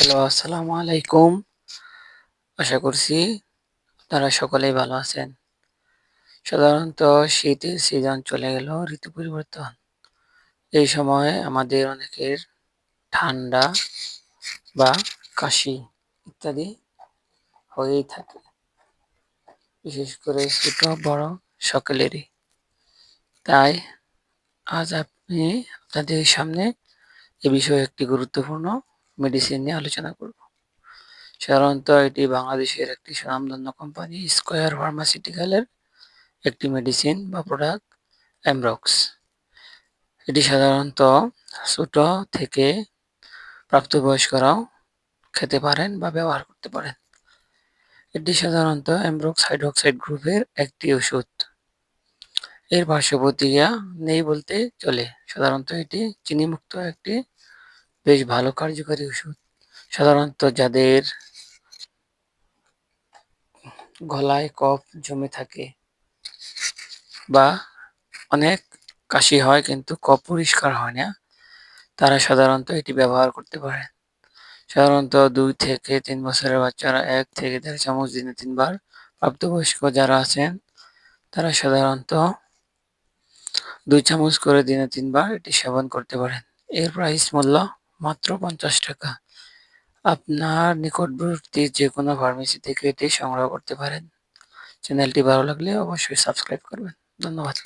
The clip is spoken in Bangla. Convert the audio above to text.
হ্যালো, আসসালামু আলাইকুম। আশা করছি আপনারা সকলেই ভালো আছেন। সাধারণত শীতের সিজন চলে গেল, ঋতু পরিবর্তন। এই সময় আমাদের অনেকের ঠান্ডা বা কাশি ইত্যাদি হয়েই থাকে। বিশেষ করে ছোট, বড় সকলেরই। তাই আজ আপনি আপনাদের সামনে এ বিষয়ে একটি গুরুত্বপূর্ণ মেডিসিন নিয়ে আলোচনা করব। সাধারণত এটি বাংলাদেশের একটি সুনামধন্য কোম্পানি স্কোয়ার ফার্মাসিউটিক্যালের একটি মেডিসিন বা প্রোডাক্ট অ্যামরক্স এটি সাধারণত ছোট থেকে প্রাপ্তবয়স্করাও খেতে পারেন বা ব্যবহার করতে পারেন। এটি সাধারণত অ্যামব্রক্স হাইড্রোক্সাইড গ্রুপের একটি ওষুধ। এর পার্শ্ব প্রতিক্রিয়া নেই বলতে চলে। সাধারণত এটি চিনিমুক্ত একটি বেশ ভালো কার্যকারী ওষুধ। সাধারণত যাদের গলায় কফ জমে থাকে বা অনেক কাশি হয় কিন্তু কফ পরিষ্কার হয় না, তারা সাধারণত এটি ব্যবহার করতে পারে। সাধারণত দুই থেকে তিন বছরের বাচ্চারা এক থেকে দেড় চামচ দিনে তিনবার প্রাপ্তবয়স্ক যারা আছেন, তারা সাধারণত দুই চামচ করে দিনে তিনবার এটি সেবন করতে পারেন। এর প্রাইস মূল্য মাত্র পঞ্চাশ টাকা। আপনার নিকটবর্তী যে কোনো ফার্মেসি থেকে এটি সংগ্রহ করতে পারেন। চ্যানেলটি ভালো লাগলে অবশ্যই সাবস্ক্রাইব করবেন। ধন্যবাদ।